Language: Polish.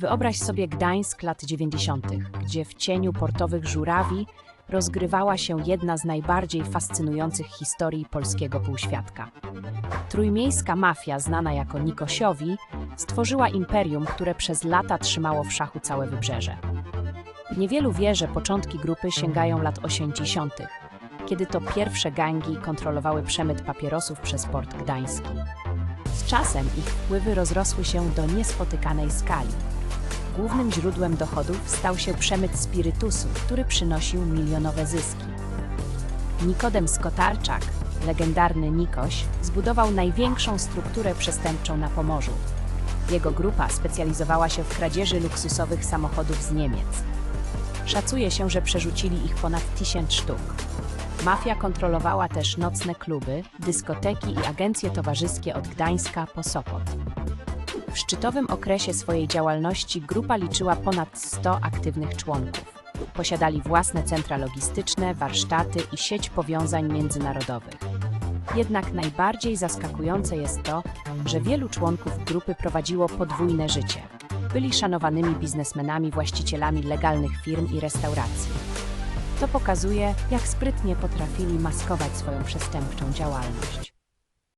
Wyobraź sobie Gdańsk lat 90., gdzie w cieniu portowych żurawi rozgrywała się jedna z najbardziej fascynujących historii polskiego półświadka. Trójmiejska mafia, znana jako Nikosiowi, stworzyła imperium, które przez lata trzymało w szachu całe wybrzeże. Niewielu wie, że początki grupy sięgają lat 80., kiedy to pierwsze gangi kontrolowały przemyt papierosów przez port gdański. Z czasem ich wpływy rozrosły się do niespotykanej skali. Głównym źródłem dochodów stał się przemyt spirytusu, który przynosił milionowe zyski. Nikodem Skotarczak, legendarny Nikoś, zbudował największą strukturę przestępczą na Pomorzu. Jego grupa specjalizowała się w kradzieży luksusowych samochodów z Niemiec. Szacuje się, że przerzucili ich ponad tysiąc sztuk. Mafia kontrolowała też nocne kluby, dyskoteki i agencje towarzyskie od Gdańska po Sopot. W szczytowym okresie swojej działalności grupa liczyła ponad 100 aktywnych członków. Posiadali własne centra logistyczne, warsztaty i sieć powiązań międzynarodowych. Jednak najbardziej zaskakujące jest to, że wielu członków grupy prowadziło podwójne życie. Byli szanowanymi biznesmenami, właścicielami legalnych firm i restauracji. To pokazuje, jak sprytnie potrafili maskować swoją przestępczą działalność.